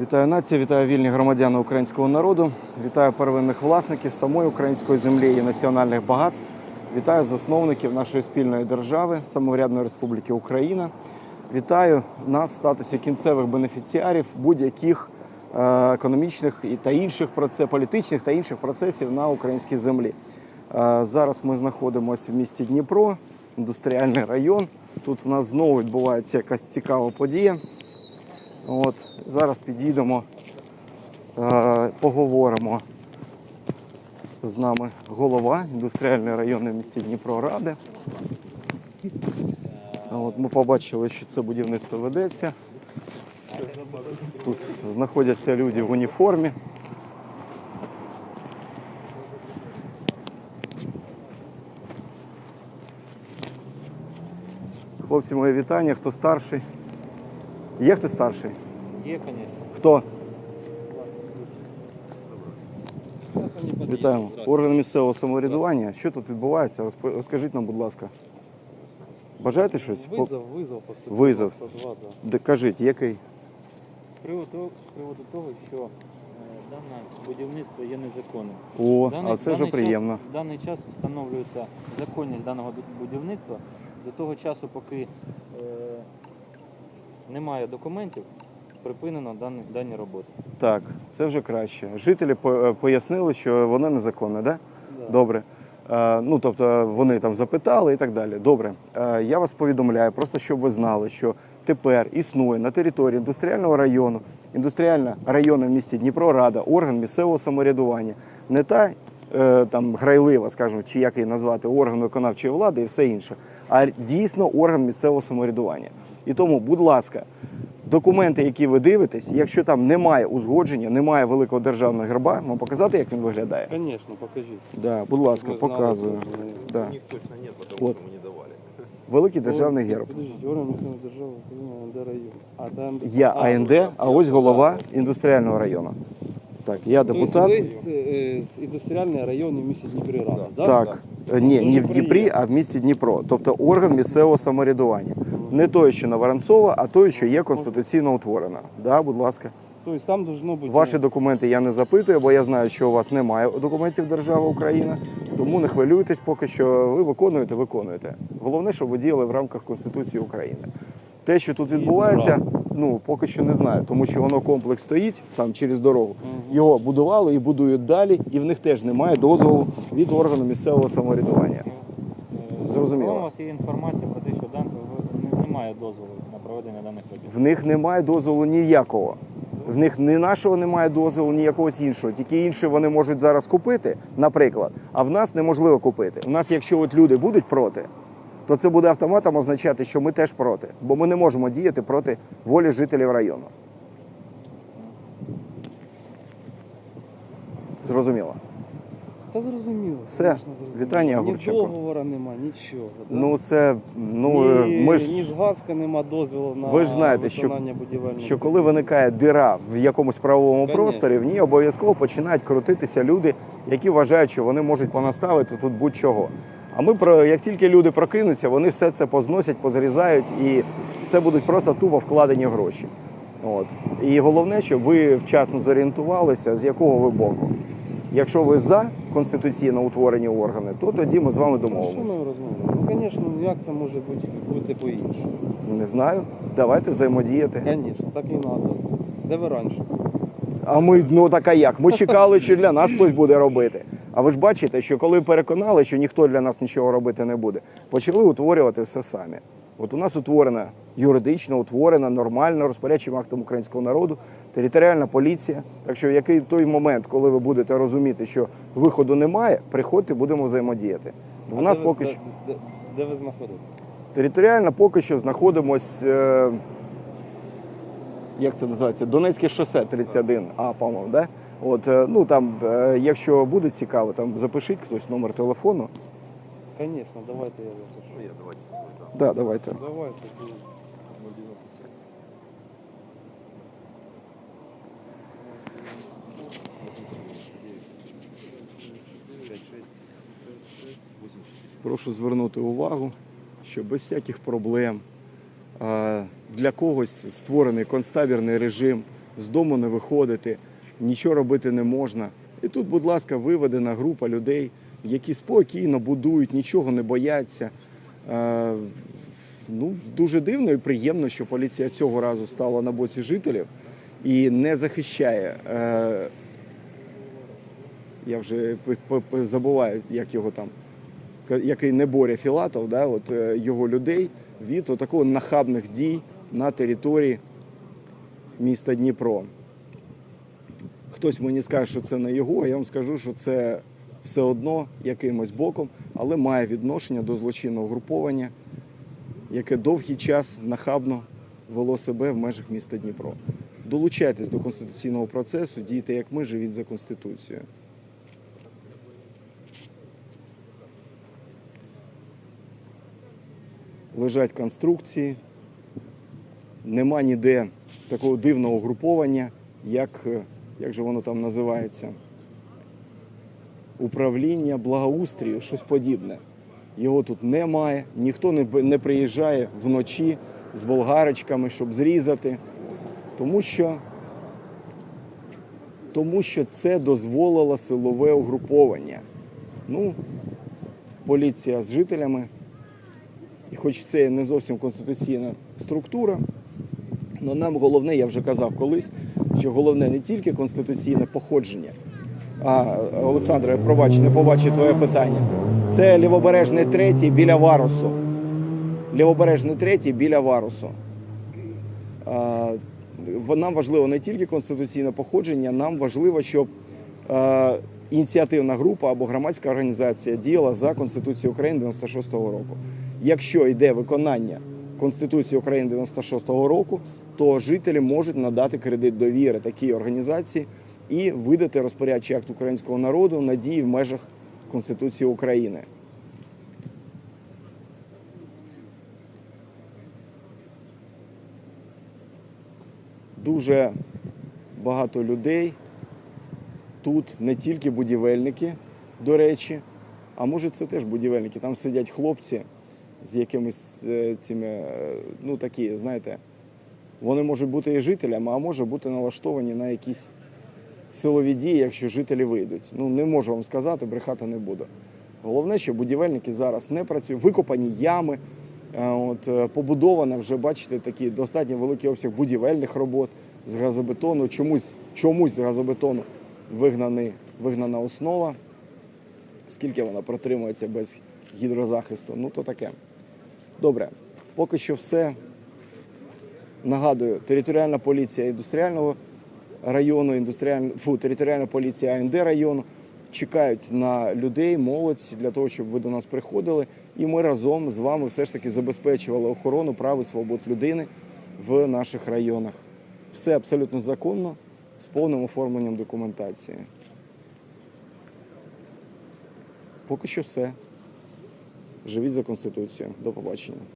Вітаю націю, вітаю вільні громадяни українського народу, вітаю первинних власників самої української землі і національних багатств. Вітаю засновників нашої спільної держави, самоврядної республіки Україна. Вітаю нас в статусі кінцевих бенефіціарів будь-яких е, економічних і та інших проце- політичних та інших процесів на українській землі. Е, Зараз ми знаходимося в місті Дніпро, індустріальний район. Тут у нас знову відбувається якась цікава подія. От, зараз підійдемо, е, поговоримо з нами голова індустріальної районної місті Дніпро Ради. От, ми побачили, що це будівництво ведеться. Тут знаходяться люди в уніформі. Хлопці, моє вітання. Хто старший? Є хто старший? Є, звісно. Хто? Вітаємо. Органи місцевого самоврядування. Що тут відбувається? Розкажіть нам, будь ласка. Бажаєте щось? Визов, визов поступив. Визов. 102, да. Де- Кажіть, який? З приводу, з приводу того, що е, дане будівництво є незаконним. О, Даний- а це вже даний приємно. Час, в даний час встановлюється законність даного бу- будівництва. До того часу, поки е, немає документів, припинено дані, дані роботи. Так, це вже краще. Жителі по- е, пояснили, що воно незаконне, да? Добре. Е, Ну, тобто вони там запитали і так далі. Добре. Е, Я вас повідомляю, просто щоб ви знали, що тепер існує на території індустріального району, індустріальна районна в місті Дніпро Рада, орган місцевого самоврядування, не та е, там грайлива, скажімо, чи як її назвати, орган виконавчої влади і все інше, а дійсно орган місцевого самоврядування. І тому, будь ласка, документи, які ви дивитесь, якщо там немає узгодження, немає великого державного герба, вам показати, як він виглядає? Звісно, покажіть. Да, будь ласка, Ми знали, показую. що вони- Да. У них точно нет, потому Вот. что мы не давали. Великий державний герб. Подождіть, орган місцевої держави України, АНД район. А там Я АНД, а ось голова індустріального району. Так, я депутат. Тобто ви з, е, з індустріальний район в місті Дніпрі Рада, да? Так, е, ні, не в Дніпрі, а в місті Дніпро. Тобто орган місцевого самоврядування. Не той, що на Воронцова, а той, що є конституційно утворена. Да, будь ласка. Тобто там должно бути... Ваші документи я не запитую, бо я знаю, що у вас немає документів держави Україна. Тому не хвилюйтесь, поки що ви виконуєте, виконуєте. Головне, щоб ви діяли в рамках Конституції України. Те, що тут відбувається, ну поки що не знаю, тому що воно комплекс стоїть там через дорогу. Його будували і будують далі, і в них теж немає дозволу від органу місцевого самоврядування. Е, Зрозуміло. У вас є інформація про те, що дан... немає дозволу на проведення даних робіт. В них немає дозволу ніякого. В них ні нашого немає дозволу, ні якогось іншого. Тільки інші вони можуть зараз купити, наприклад, а в нас неможливо купити. У нас, якщо от люди будуть проти, то це буде автоматом означати, що ми теж проти, бо ми не можемо діяти проти волі жителів району. Зрозуміло. Та зрозуміло. Все. зрозуміло. Вітання, Ні Огурченко. договора нема, нічого. да? Ну це ну е, ні, ми ні ж згадка нема дозволу на Ви ж знаєте, що- виконання будівельного. що коли виникає дира в якомусь правовому Конечно. просторі, в ній обов'язково починають крутитися люди, які вважають, що вони можуть понаставити тут будь-чого. А ми про як тільки люди прокинуться, вони все це позносять, позрізають, і це будуть просто тупо вкладені гроші. От і головне, щоб ви вчасно зорієнтувалися, з якого ви боку. Якщо ви за конституційно утворені органи, то тоді ми з вами Про що домовимося. ми розмовляємо? Ну, звісно, як це може бути, бути по-іншому? Не знаю. Давайте взаємодіяти. Звісно, так і треба. Де ви раніше? А ми ну так а як? Ми чекали, що для нас хтось буде робити. А ви ж бачите, що коли переконали, що ніхто для нас нічого робити не буде, почали утворювати все самі. От у нас утворена юридично, утворена нормально розпорядчим актом українського народу, територіальна поліція. Так що в який той момент, коли ви будете розуміти, що виходу немає, приходьте, будемо взаємодіяти. У А нас де ви- поки де, що Де, де ви знаходитесь? територіально поки що знаходимось. Е... Як це називається? Донецьке шосе 31, а, по-моєму, да? От, е, ну там, е, якщо буде цікаво, там запишіть хтось номер телефону. Звісно, давайте я запишу. Да, давайте. Давайте. Прошу звернути увагу, що без всяких проблем для когось створений концтабірний режим з дому не виходити, нічого робити не можна. І тут, будь ласка, виведена група людей, які спокійно будують, нічого не бояться. Ну, дуже дивно і приємно, що поліція цього разу стала на боці жителів і не захищає. Е, я вже забуваю, як його там, який не боря Філатов, да, от, е, його людей від такого нахабних дій на території міста Дніпро. Хтось мені скаже, що це не його, а я вам скажу, що це все одно якимось боком, але має відношення до злочинного груповання, яке довгий час нахабно вело себе в межах міста Дніпро. Долучайтесь до конституційного процесу, дійте як ми, живіть за Конституцією. Лежать конструкції, нема ніде такого дивного груповання, як, е, як же воно там називається, управління благоустрію, щось подібне. Його тут немає, ніхто не, не приїжджає вночі з болгарочками, щоб зрізати, тому що, тому що це дозволило силове угруповання. Ну, поліція з жителями, і хоч це не зовсім конституційна структура, але нам головне, я вже казав колись, що головне не тільки конституційне походження. А, Олександре, пробач, не побачив твоє питання. Це лівобережний третій біля Варусу. Лівобережний третій біля Варусу. Нам важливо не тільки конституційне походження, нам важливо, щоб ініціативна група або громадська організація діяла за Конституцією України 96-го року. Якщо йде виконання Конституції України 96-го року, то жителі можуть надати кредит довіри такій організації і видати розпорядчий акт українського народу на дії в межах Конституції України. Дуже багато людей тут не тільки будівельники, до речі, а може це теж будівельники. Там сидять хлопці з якимись е, цими, е, ну такі, знаєте, вони можуть бути і жителями, а може бути налаштовані на якісь силові дії, якщо жителі вийдуть. Ну не можу вам сказати, брехати не буду. Головне, що будівельники зараз не працюють, викопані ями. е, От, побудовано вже, бачите, такий достатньо великий обсяг будівельних робот з газобетону. Чомусь, чомусь з газобетону вигнаний, вигнана основа. Скільки вона протримується без гідрозахисту, ну то таке. Добре, поки що все. Нагадую, територіальна поліція індустріального району, індустріальна, фу, територіальна поліція АНД району чекають на людей, молодь для того, щоб ви до нас приходили, і ми разом з вами все ж таки забезпечували охорону прав і свобод людини в наших районах. Все абсолютно законно, з повним оформленням документації. Поки що все. Живіть за Конституцією. До побачення.